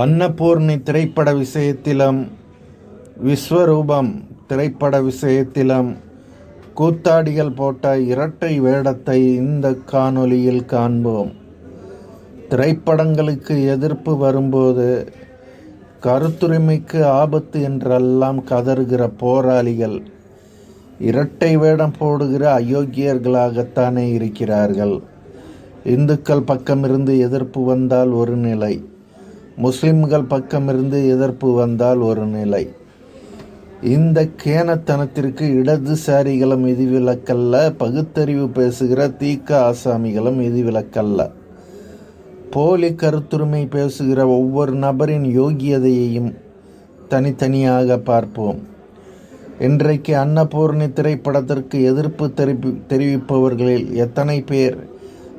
அன்னபூர்ணி திரைப்பட விஷயத்திலும் விஸ்வரூபம் திரைப்பட விஷயத்திலும் கூத்தாடிகள் போட்ட இரட்டை வேடத்தை இந்த காணொளியில் காண்போம். திரைப்படங்களுக்கு எதிர்ப்பு வரும்போது கருத்துரிமைக்கு ஆபத்து என்றெல்லாம் கதறுகிற போராளிகள் இரட்டை வேடம் போடுகிற அயோக்கியர்களாகத்தானே இருக்கிறார்கள். இந்துக்கள் பக்கமிருந்து எதிர்ப்பு வந்தால் ஒரு நிலை. முஸ்லிம்கள் பக்கமிருந்து எதிர்ப்பு வந்தால் ஒரு நிலை. இந்த கேனத்தனத்திற்கு இடதுசாரிகளும் விதிவிலக்கல்ல பகுத்தறிவு பேசுகிற தீக்க ஆசாமிகளும் விதிவிலக்கல்ல போலி கருத்துரிமை பேசுகிற ஒவ்வொரு நபரின் யோகியதையையும் தனித்தனியாக பார்ப்போம். இன்றைக்கு அன்னபூர்ணி திரைப்படத்திற்கு எதிர்ப்பு தெரிவி தெரிவிப்பவர்களில் எத்தனை பேர்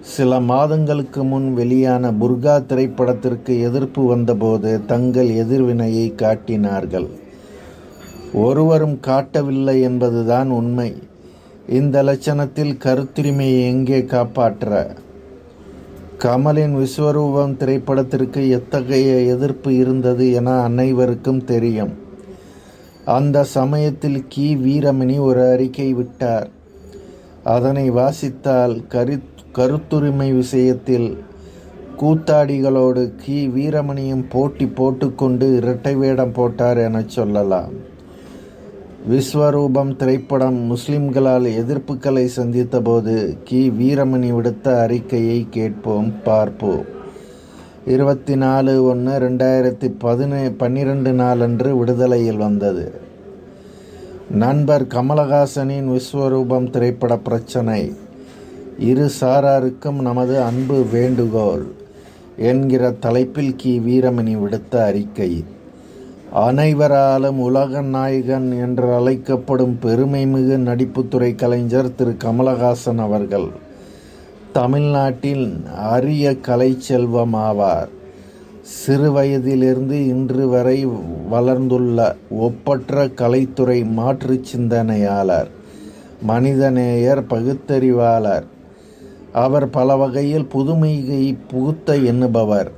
சில மாதங்களுக்கு முன் வெளியான புர்கா திரைப்படத்திற்கு எதிர்ப்பு வந்தபோது தங்கள் எதிர்வினையை காட்டினார்கள். ஒருவரும் காட்டவில்லை என்பதுதான் உண்மை. இந்த லட்சணத்தில் கருத்துரிமையை எங்கே காப்பாற்ற? கமலின் விஸ்வரூபம் திரைப்படத்திற்கு எத்தகைய எதிர்ப்பு இருந்தது என அனைவருக்கும் தெரியும். அந்த சமயத்தில் கி. வீரமணி ஒரு அறிக்கை விட்டார். அதனை வாசித்தால் கரு கருத்துரிமை விஷயத்தில் கூத்தாடிகளோடு கி. வீரமணியும் போட்டி போட்டுக்கொண்டு இரட்டை வேடம் போட்டார் என சொல்லலாம். விஸ்வரூபம் திரைப்படம் முஸ்லிம்களால் எதிர்ப்புகளை சந்தித்தபோது கி. வீரமணி விடுத்த அறிக்கையை கேட்போம் பார்ப்போம். இருபத்தி நாலு ஒன்று ரெண்டாயிரத்தி பதினே பன்னிரெண்டு நாளன்று விடுதலையில் வந்தது. நண்பர் கமலஹாசனின் விஸ்வரூபம் திரைப்பட பிரச்சனை. இரு சாராருக்கும் நமது அன்பு வேண்டுகோள் என்கிற தலைப்பில் கி. வீரமணி விடுத்த அறிக்கை. அனைவராலும் உலக நாயகன் என்று அழைக்கப்படும் பெருமைமிகு நடிப்புத்துறை கலைஞர் திரு. கமலஹாசன் அவர்கள் தமிழ்நாட்டின் அரிய கலை செல்வம் ஆவார். சிறு வயதிலிருந்து இன்று வரை வளர்ந்துள்ள ஒப்பற்ற கலைத்துறை மாற்று சிந்தனையாளர் மனிதநேயர் பகுத்தறிவாளர் அவர் பல வகையில் புதுமையை புகுத்த எண்ணுபவர்.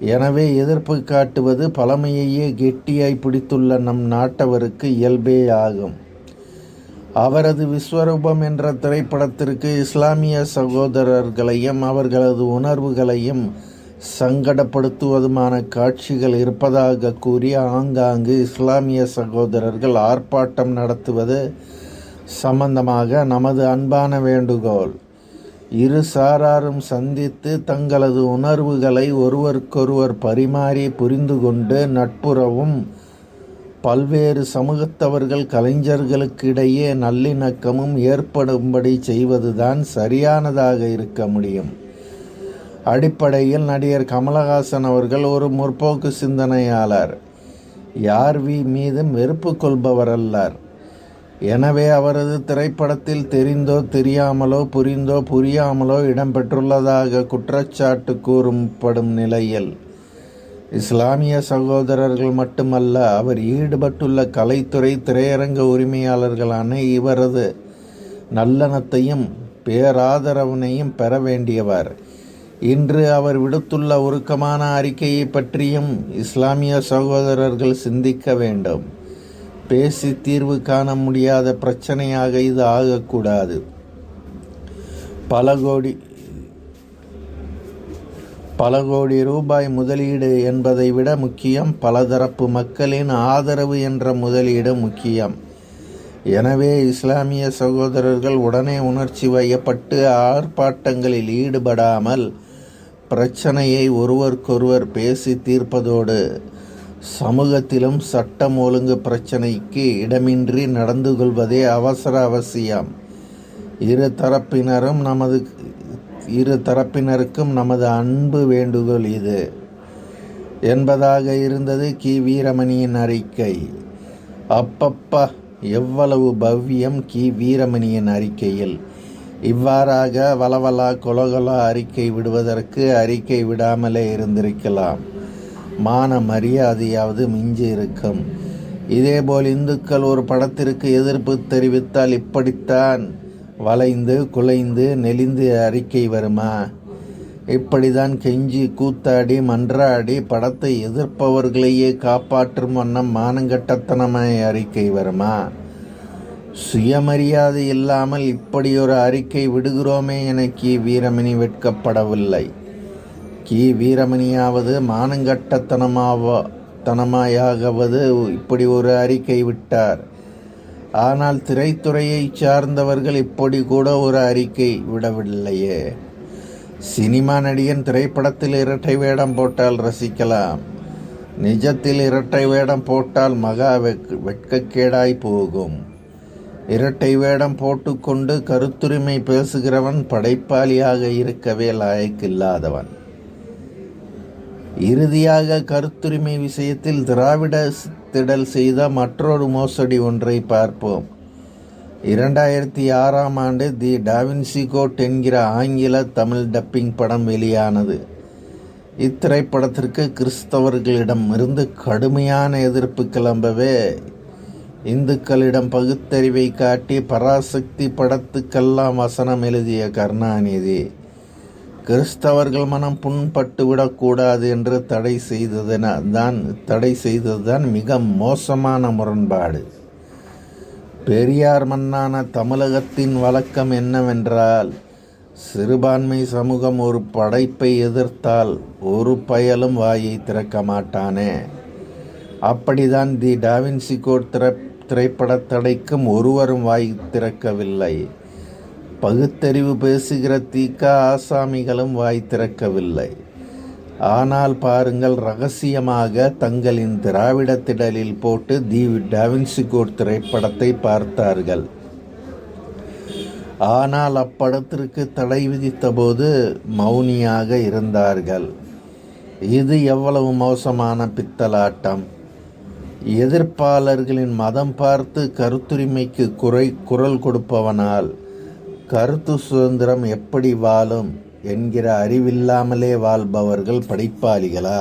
எனவே எதிர்ப்பு காட்டுவது பழமையையே கெட்டியாய் பிடித்துள்ள நம் நாட்டவருக்கு இயல்பே ஆகும். அவரது விஸ்வரூபம் என்ற திரைப்படத்திற்கு இஸ்லாமிய சகோதரர்களையும் அவர்களது உணர்வுகளையும் சங்கடப்படுத்துவதுமான காட்சிகள் இருப்பதாக கூறி ஆங்காங்கு இஸ்லாமிய சகோதரர்கள் ஆர்ப்பாட்டம் நடத்துவது சம்பந்தமாக நமது அன்பான வேண்டுகோள். இரு சாராரும் சந்தித்து தங்களது உணர்வுகளை ஒருவருக்கொருவர் பரிமாறி புரிந்து கொண்டு நட்புறவும் பல்வேறு சமூகத்தவர்கள் கலைஞர்களுக்கிடையே நல்லிணக்கமும் ஏற்படும்படி செய்வதுதான் சரியானதாக இருக்க முடியும். அடிப்படையில் நடிகர் கமலஹாசன் அவர்கள் ஒரு முற்போக்கு சிந்தனையாளர். யார் வி மீதும் வெறுப்பு கொள்பவர் அல்லர் எனவே அவரது திரைப்படத்தில் தெரிந்தோ தெரியாமலோ புரிந்தோ புரியாமலோ இடம்பெற்றுள்ளதாக குற்றச்சாட்டு கூறப்படும் நிலையில் இஸ்லாமிய சகோதரர்கள் மட்டுமல்ல அவர் ஈடுபட்டுள்ள கலைத்துறை திரையரங்க உரிமையாளர்களான இவரது நல்லெண்ணத்தையும் பேராதரவினையும் பெற வேண்டியவர். இன்று அவர் விடுத்துள்ள உருக்கமான அறிக்கையை பற்றியும் இஸ்லாமிய சகோதரர்கள் சிந்திக்க வேண்டும். பேசி தீர்வு காண முடியாத பிரச்சனையாக இது ஆகக்கூடாது. பல கோடி பல கோடி ரூபாய் முதலீடு என்பதை விட முக்கியம் பலதரப்பு மக்களின் ஆதரவு என்ற முதலீடு முக்கியம். எனவே இஸ்லாமிய சகோதரர்கள் உடனே உணர்ச்சி வயப்பட்டு ஆர்ப்பாட்டங்களில் ஈடுபடாமல் பிரச்சனையை ஒருவருக்கொருவர் பேசி தீர்ப்பதோடு சமூகத்திலும் சட்டம் ஒழுங்கு பிரச்சனைக்கு இடமின்றி நடந்து கொள்வதே அவசர அவசியம். இரு தரப்பினரும் நமது இரு தரப்பினருக்கும் நமது அன்பு வேண்டுகோள் இது. என்பதாக இருந்தது கி. வீரமணியின் அறிக்கை. அப்பப்பா எவ்வளவு பவ்யம் கி. வீரமணியின் அறிக்கையில். இவ்வாறாக வளவலா கொலகொலா அறிக்கை விடுவதற்கு அறிக்கை விடாமலே இருந்திருக்கலாம். மான மரியாதையாவது மிஞ்சி இருக்கும். இதேபோல் இந்துக்கள் ஒரு படத்திற்கு எதிர்ப்பு தெரிவித்தால் இப்படித்தான் வளைந்து குலைந்து நெளிந்து அறிக்கை வருமா? இப்படிதான் கெஞ்சி கூத்தாடி மன்றாடி படத்தை எதிர்ப்பவர்களையே காப்பாற்றும் வண்ணம் மானங்கட்டத்தனமாய் அறிக்கை வருமா? சுயமரியாதை இல்லாமல் இப்படியொரு அறிக்கை விடுகிறோமே எனக்கு வீரமணி வெட்கப்படவில்லை. கி வீரமணியாவது மானங்கட்டத்தனமாவ தனமாயாகவது இப்படி ஒரு அறிக்கை விட்டார். ஆனால் திரைத்துறையைச் சார்ந்தவர்கள் இப்படி கூட ஒரு அறிக்கை விடவில்லையே. சினிமா நடிகன் திரைப்படத்தில் இரட்டை வேடம் போட்டால் ரசிக்கலாம். நிஜத்தில் இரட்டை வேடம் போட்டால் மகா வெக் வெட்கக்கேடாய் போகும். இரட்டை வேடம் போட்டுக்கொண்டு கருத்துரிமை பேசுகிறவன் படைப்பாளியாக இருக்கவே லாயக்கில்லாதவன். இறுதியாக கருத்துரிமை விஷயத்தில் திராவிட திடல் செய்த மற்றொரு மோசடி ஒன்றை பார்ப்போம். இரண்டாயிரத்தி ஆறாம் ஆண்டு தி டாவின்சி கோட் என்கிற ஆங்கில தமிழ் டப்பிங் படம் வெளியானது. இத்திரைப்படத்திற்கு கிறிஸ்தவர்களிடம் இருந்து கடுமையான எதிர்ப்பு கிளம்பவே இந்துக்களிடம் பகுத்தறிவை காட்டி பராசக்தி படத்துக்கெல்லாம் வசனம் எழுதிய கருணாநிதி. கிறிஸ்தவர்கள் மனம் புண்பட்டு விடக்கூடாது என்று தடை செய்ததென தான் தடை செய்ததுதான் மிக மோசமான முரண்பாடு. பெரியார் மன்னான தமிழகத்தின் வழக்கம் என்னவென்றால் சிறுபான்மை சமூகம் ஒரு படைப்பை எதிர்த்தால் ஒரு பயலும் வாயை திறக்க மாட்டானே. அப்படிதான் தி டாவின்சி கோட் திரை திரைப்பட தடைக்கும் ஒருவரும் வாய் திறக்கவில்லை. பகுத்தறிவு பேசுகிற தீக்கா ஆசாமிகளும் வாய் திறக்கவில்லை. ஆனால் பாருங்கள் ரகசியமாக தங்களின் திராவிட திடலில் போட்டு தி டாவின்சிகோர் திரைப்படத்தை பார்த்தார்கள். ஆனால் அப்படத்திற்கு தடை விதித்தபோது மௌனியாக இருந்தார்கள். இது எவ்வளவு மோசமான பித்தலாட்டம். எதிர்ப்பாளர்களின் மதம் பார்த்து கருத்துரிமைக்கு குறை குரல் கொடுப்பவனால் கருத்து சுதந்திரம் எப்படி வாழும் என்கிற அறிவில்லாமலே வாழ்பவர்கள் படிப்பாளிகளா?